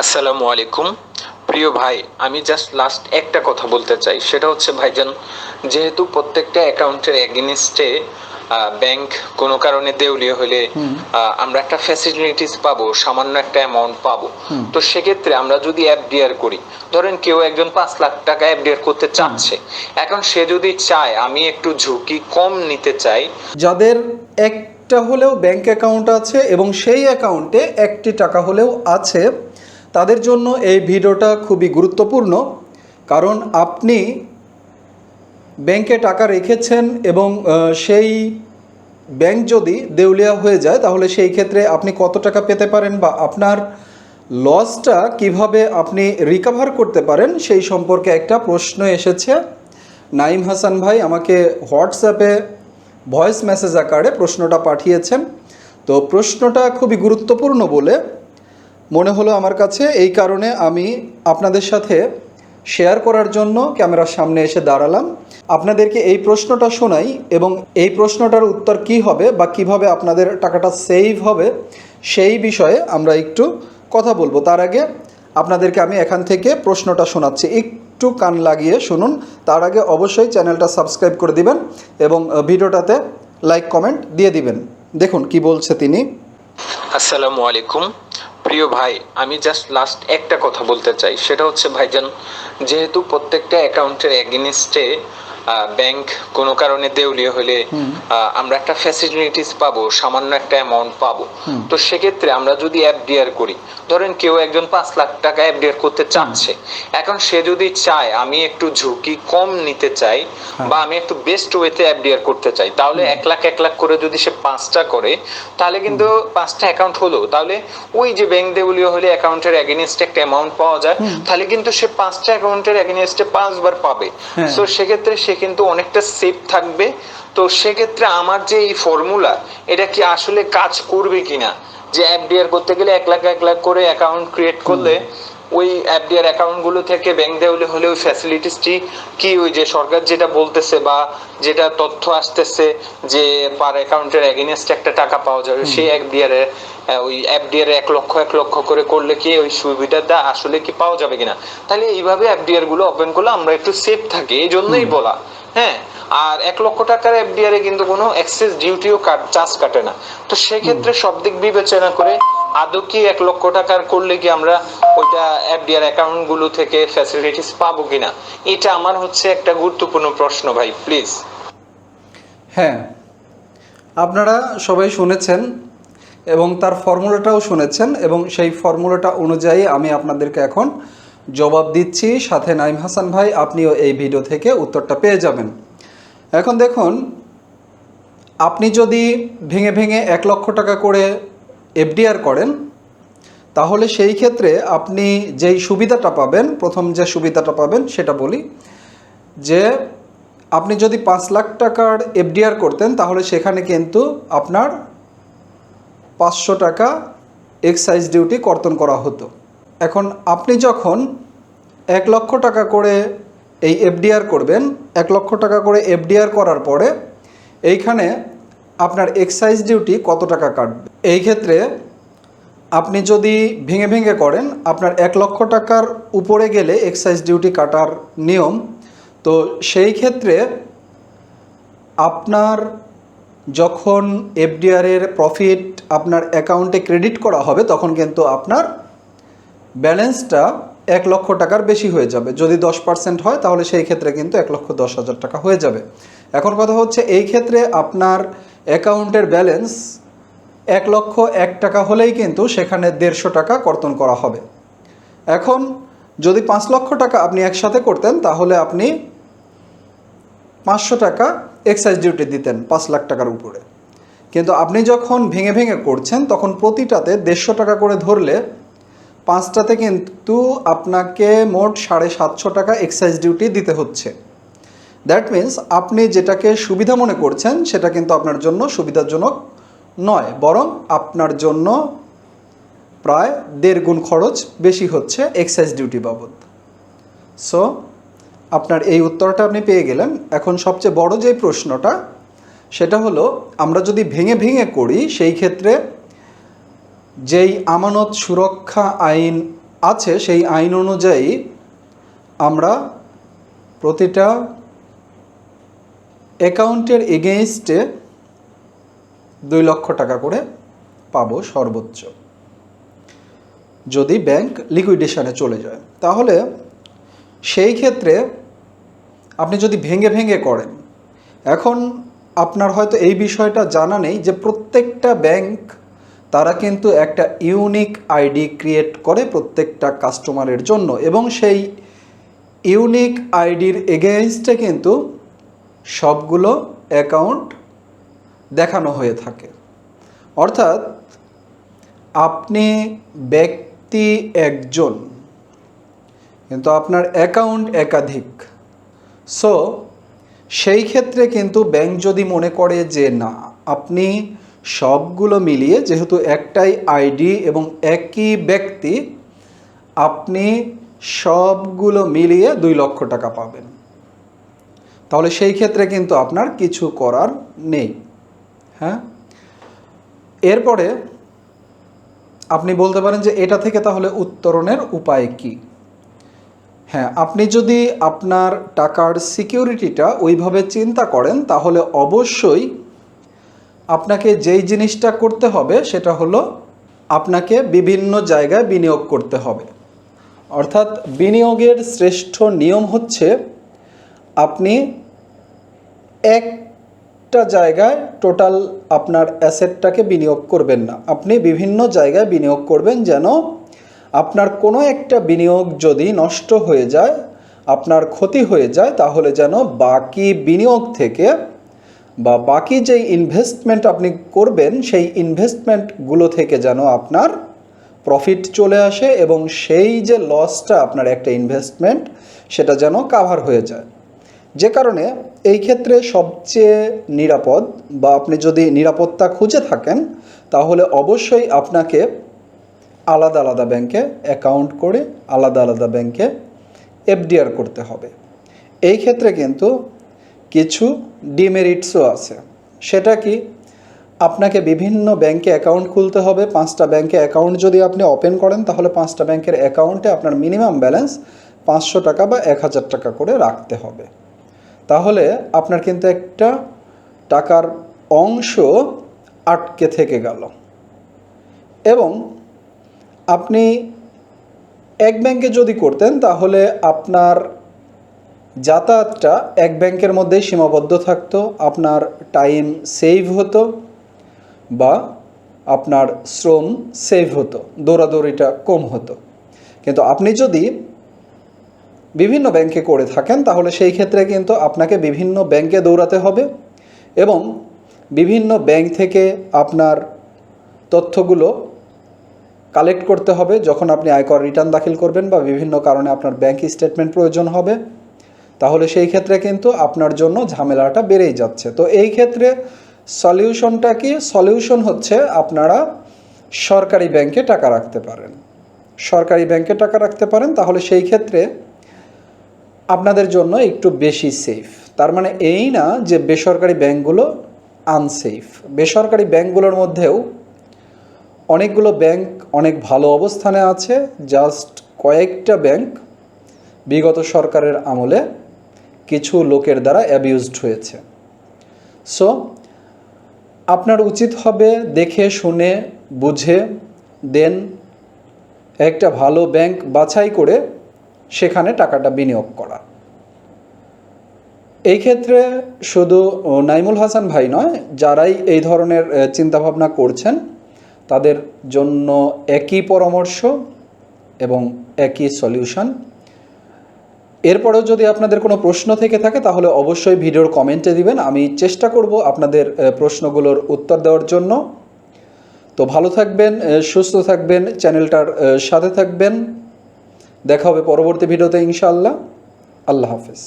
আসসালামু আলাইকুম। প্রিয় ভাই আমি জাস্ট লাস্ট একটা কথা বলতে চাই। সেটা হচ্ছে ভাইজান যেহেতু প্রত্যেকটা অ্যাকাউন্টের এগেনিস্টে ব্যাংক কোনো কারণে দেউলিয়া হলে আমরা একটা ফ্যাসিলিটিস পাবো সামান্য একটা অ্যামাউন্ট পাবো। তো সেক্ষেত্রে আমরা যদি এফডিআর করি ধরেন কেউ একজন পাঁচ লাখ টাকা এফডিআর করতে চাচ্ছে। এখন সে যদি চায় আমি একটু ঝুঁকি কম নিতে চাই। যাদের একটা হলেও ব্যাংক অ্যাকাউন্ট আছে এবং সেই অ্যাকাউন্টে একটি টাকা হলেও আছে তাদের জন্য এই ভিডিওটা খুবই গুরুত্বপূর্ণ, কারণ আপনি ব্যাংকে টাকা রেখেছেন এবং সেই ব্যাংক যদি দেউলিয়া হয়ে যায়, তাহলে সেই ক্ষেত্রে আপনি কত টাকা পেতে পারেন বা আপনার লসটা কীভাবে আপনি রিকভার করতে পারেন, সেই সম্পর্কে একটা প্রশ্ন এসেছে। নাইম হাসান ভাই আমাকে হোয়াটসঅ্যাপে ভয়েস মেসেজ আকারে প্রশ্নটা পাঠিয়েছেন। তো প্রশ্নটা খুবই গুরুত্বপূর্ণ বলে মনে হলো আমার কাছে, এই কারণে আমি আপনাদের সাথে শেয়ার করার জন্য ক্যামেরার সামনে এসে দাঁড়ালাম। আপনাদেরকে এই প্রশ্নটা শোনাই এবং এই প্রশ্নটার উত্তর কি হবে বা কীভাবে আপনাদের টাকাটা সেভ হবে, সেই বিষয়ে আমরা একটু কথা বলব। তার আগে আপনাদেরকে আমি এখান থেকে প্রশ্নটা শোনাচ্ছি। একটু কান লাগিয়ে শুনুন। তার আগে অবশ্যই চ্যানেলটা সাবস্ক্রাইব করে দিবেন এবং ভিডিওটাতে লাইক কমেন্ট দিয়ে দিবেন। দেখুন কি বলছে তিনি। আসসালামু আলাইকুম। প্রিয় ভাই, আমি জাস্ট লাস্ট একটা কথা বলতে চাই। সেটা হচ্ছে, ভাইজান, যেহেতু প্রত্যেকটা অ্যাকাউন্টের এগেনিস্টে ব্যাংক কোনো কারণে দেউলিয়া হলে আমরা একটা ফ্যাসিলিটিস পাবো সামান্য একটা অ্যামাউন্ট পাবো। তো সেক্ষেত্রে আমরা যদি এফডিআর করি ধরেন কেউ একজন পাঁচ লাখ টাকা এফডিআর করতে চাচ্ছে এখন সে যদি চায় আমি একটু ঝুঁকি কম নিতে চাই বা আমি একটু বেস্ট ওয়েতে এফডিআর করতে চাই তাহলে এক লাখ এক লাখ করে যদি সে পাঁচটা করে তাহলে কিন্তু পাঁচটা অ্যাকাউন্ট হলো। তাহলে ওই যে ব্যাংক দেউলিয়া হলে অ্যাকাউন্টের এগেনিস্টে একটা অ্যামাউন্ট পাওয়া যায় তাহলে কিন্তু সে পাঁচটা অ্যাকাউন্টের এগেনিস্টে পাঁচবার পাবে। হ্যাঁ। তো সেক্ষেত্রে সে কিন্তু অনেকটা সেফ থাকবে। তো সেক্ষেত্রে আমার যে এই ফর্মুলা এটা কি আসলে কাজ করবে কিনা? যে এফডিআর করতে গেলে এক লাখ এক লাখ করে অ্যাকাউন্ট ক্রিয়েট করলে ওই এফডিআর অ্যাকাউন্টগুলো থেকে ব্যাংক দেওয়া হলে ওই ফ্যাসিলিটিসটি কি? ওই যে সরকার যেটা বলতেছে বা যেটা তথ্য আসতেছে যে পার অ্যাকাউন্টের এগেনস্ট একটা টাকা পাওয়া যাবে সেই আহ, ওই এফডিআর এক লক্ষ এক লক্ষ করে করলে কি ওই সুবিধাটা আসলে কি পাওয়া যাবে কিনা? তাহলে এইভাবে এফডিআরগুলো ওপেন করলে আমরা একটু সেফ থাকি এই জন্যই বলা হ্যাঁ? আর এক লক্ষ টাকার এফডিআর এ কিন্তু কোনো এক্সেস ডিউটিও চার্জ কাটে না। তো সেক্ষেত্রে সব দিক বিবেচনা করে আদৌ কি এক লক্ষ টাকার করলে কি আমরা ওইটা এফডিআর অ্যাকাউন্টগুলো থেকে ফ্যাসিলিটিস পাবো কিনা? এটা আমার হচ্ছে একটা গুরুত্বপূর্ণ প্রশ্ন ভাই প্লিজ হ্যাঁ আপনারা সবাই শুনেছেন এবং তার ফর্মুলাটাও শুনেছেন এবং সেই ফর্মুলাটা অনুযায়ী আমি আপনাদেরকে এখন জবাব দিচ্ছি। সাথে নাইম হাসান ভাই, আপনিও এই ভিডিও থেকে উত্তরটা পেয়ে যাবেন। এখন দেখুন, আপনি যদি ভেঙে ভেঙে এক লক্ষ টাকা করে এফডিআর করেন, তাহলে সেই ক্ষেত্রে আপনি যেই সুবিধাটা পাবেন, প্রথম যে সুবিধাটা পাবেন সেটা বলি, যে আপনি যদি পাঁচ লাখ টাকার এফডিআর করতেন, তাহলে সেখানে কিন্তু আপনার পাঁচশো টাকা এক্সাইজ ডিউটি কর্তন করা হতো। এখন আপনি যখন এক লক্ষ টাকা করে এই এফডিআর করবেন, এক লক্ষ টাকা করে এফডিআর করার পরে, এইখানে আপনার এক্সাইজ ডিউটি কত টাকা কাটবে? এই ক্ষেত্রে আপনি যদি ভেঙে ভেঙে করেন, আপনার এক লক্ষ টাকার উপরে গেলে এক্সাইজ ডিউটি কাটার নিয়ম। তো সেই ক্ষেত্রে আপনার যখন এফডিআরের প্রফিট আপনার অ্যাকাউন্টে ক্রেডিট করা হবে, তখন কিন্তু আপনার ব্যালেন্সটা এক লক্ষ টাকার বেশি হয়ে যাবে। যদি দশ পার্সেন্ট হয়, তাহলে সেই ক্ষেত্রে কিন্তু এক লক্ষ দশ হাজার টাকা হয়ে যাবে। এখন কথা হচ্ছে, এই ক্ষেত্রে আপনার অ্যাকাউন্টের ব্যালেন্স এক লক্ষ এক টাকা হলেই কিন্তু সেখানে দেড়শো টাকা কর্তন করা হবে। এখন যদি পাঁচ লক্ষ টাকা আপনি একসাথে করতেন, তাহলে আপনি পাঁচশো টাকা এক্সাইজ ডিউটি দিতেন পাঁচ লাখ টাকার উপরে। কিন্তু আপনি যখন ভেঙে ভেঙে করছেন, তখন প্রতিটাতে দেড়শো টাকা করে ধরলে পাঁচটাতে কিন্তু আপনাকে মোট সাড়ে সাতশো টাকা এক্সাইজ ডিউটি দিতে হচ্ছে। দ্যাট মিন্স আপনি যেটাকে সুবিধা মনে করছেন, সেটা কিন্তু আপনার জন্য সুবিধাজনক নয়, বরং আপনার জন্য প্রায় দেড় গুণ খরচ বেশি হচ্ছে এক্সাইজ ডিউটি বাবদ। সো আপনার এই উত্তরটা আপনি পেয়ে গেলেন। এখন সবচেয়ে বড় যে প্রশ্নটা, সেটা হলো, আমরা যদি ভেঙে ভেঙে করি, সেই ক্ষেত্রে যেই আমানত সুরক্ষা আইন আছে, সেই আইন অনুযায়ী আমরা প্রতিটা অ্যাকাউন্টের এগেনস্টে দুই লক্ষ টাকা করে পাবো সর্বোচ্চ। যদি ব্যাংক লিকুইডেশনে চলে যায়, তাহলে সেই ক্ষেত্রে আপনি যদি ভেঙে ভেঙে করেন, এখন আপনার হয়তো এই বিষয়টা জানা নেই যে প্রত্যেকটা ব্যাংক তারা কিন্তু একটা ইউনিক আইডি ক্রিয়েট করে প্রত্যেকটা কাস্টমারের জন্য এবং সেই ইউনিক আইডির এগেনস্টে কিন্তু সবগুলো অ্যাকাউন্ট দেখানো হয়ে থাকে। অর্থাৎ আপনি ব্যক্তি একজন, কিন্তু আপনার অ্যাকাউন্ট একাধিক। সো সেই ক্ষেত্রে কিন্তু ব্যাংক যদি মনে করে যে না, আপনি সবগুলো মিলিয়ে যেহেতু একটাই আইডি এবং একই ব্যক্তি, আপনি সবগুলো মিলিয়ে দুই লক্ষ টাকা পাবেন। তাহলে সেই ক্ষেত্রে কিন্তু আপনার কিছু করার নেই হ্যাঁ? এরপরে আপনি বলতে পারেন যে এটা থেকে তাহলে উত্তরণের উপায় কি? হ্যাঁ আপনি যদি আপনার টাকার সিকিউরিটিটা ওইভাবে চিন্তা করেন, তাহলে অবশ্যই আপনাকে যেই জিনিসটা করতে হবে, সেটা হলো আপনাকে বিভিন্ন জায়গায় বিনিয়োগ করতে হবে। অর্থাৎ বিনিয়োগের শ্রেষ্ঠ নিয়ম হচ্ছে আপনি একটা জায়গায় টোটাল আপনার অ্যাসেটটাকে বিনিয়োগ করবেন না। আপনি বিভিন্ন জায়গায় বিনিয়োগ করবেন যেন আপনার কোনো একটা বিনিয়োগ যদি নষ্ট হয়ে যায়, আপনার ক্ষতি হয়ে যায়, তাহলে যেন বাকি বিনিয়োগ থেকে বা বাকি যে ইনভেস্টমেন্ট আপনি করবেন, সেই ইনভেস্টমেন্টগুলো থেকে যেন আপনার প্রফিট চলে আসে এবং সেই যে লসটা আপনার একটা ইনভেস্টমেন্ট সেটা যেন কাভার হয়ে যায়। যে কারণে এই ক্ষেত্রে সবচেয়ে নিরাপদ বা আপনি যদি নিরাপত্তা খুঁজে থাকেন, তাহলে অবশ্যই আপনাকে আলাদা আলাদা ব্যাংকে অ্যাকাউন্ট করে আলাদা আলাদা ব্যাংকে এফডিআর করতে হবে। এই ক্ষেত্রে কিন্তু কিছু ডিমেরিটসও আছে। সেটা কি? আপনাকে বিভিন্ন ব্যাংকে অ্যাকাউন্ট খুলতে হবে। পাঁচটা ব্যাংকে অ্যাকাউন্ট যদি আপনি ওপেন করেন, তাহলে পাঁচটা ব্যাংকের অ্যাকাউন্টে আপনার মিনিমাম ব্যালেন্স পাঁচশো টাকা বা এক হাজার টাকা করে রাখতে হবে। তাহলে আপনার কিন্তু একটা টাকার অংশ আটকে থেকে গেল। এবং আপনি এক ব্যাংকে যদি করতেন, তাহলে আপনার যাতায়াতটা এক ব্যাংকের মধ্যেই সীমাবদ্ধ থাকতো, আপনার টাইম সেভ হতো বা আপনার শ্রম সেভ হতো, দৌড়াদৌড়িটা কম হতো। কিন্তু আপনি যদি বিভিন্ন ব্যাংকে করে থাকেন, তাহলে সেই ক্ষেত্রে কিন্তু আপনাকে বিভিন্ন ব্যাংকে দৌড়াতে হবে এবং বিভিন্ন ব্যাংক থেকে আপনার তথ্যগুলো কালেক্ট করতে হবে যখন আপনি আয়কর রিটার্ন দাখিল করবেন বা বিভিন্ন কারণে আপনার ব্যাংক স্টেটমেন্ট প্রয়োজন হবে। তাহলে সেই ক্ষেত্রে কিন্তু আপনার জন্য ঝামেলাটা বেড়েই যাচ্ছে। তো এই ক্ষেত্রে সলিউশনটা কি? সলিউশন হচ্ছে আপনারা সরকারি ব্যাংকে টাকা রাখতে পারেন। সরকারি ব্যাংকে টাকা রাখতে পারেন, তাহলে সেই ক্ষেত্রে আপনাদের জন্য একটু বেশি সেফ তার মানে এই না যে বেসরকারি ব্যাংকগুলো আনসেফ বেসরকারি ব্যাংকগুলোর মধ্যেও অনেকগুলো ব্যাংক অনেক ভালো অবস্থানে আছে। জাস্ট কয়েকটা ব্যাংক বিগত সরকারের আমলে কিছু লোকের দ্বারা অ্যাবিউজড হয়েছে। সো আপনার উচিত হবে দেখে, শুনে, বুঝে, দেন একটা ভালো ব্যাংক বাছাই করে সেখানে টাকাটা বিনিয়োগ করা। এই ক্ষেত্রে শুধু নাইমুল হাসান ভাই নয়, যারাই এই ধরনের চিন্তাভাবনা করছেন, তাদের জন্য একই পরামর্শ এবং একই সলিউশন। এরপরেও যদি আপনাদের কোনো প্রশ্ন থেকে থাকে, তাহলে অবশ্যই ভিডিওর কমেন্টে দিবেন। আমি চেষ্টা করব আপনাদের প্রশ্নগুলোর উত্তর দেওয়ার জন্য। তো ভালো থাকবেন সুস্থ থাকবেন, চ্যানেলটার সাথে থাকবেন। দেখা হবে পরবর্তী ভিডিওতে ইনশাআল্লাহ। আল্লাহ হাফেজ।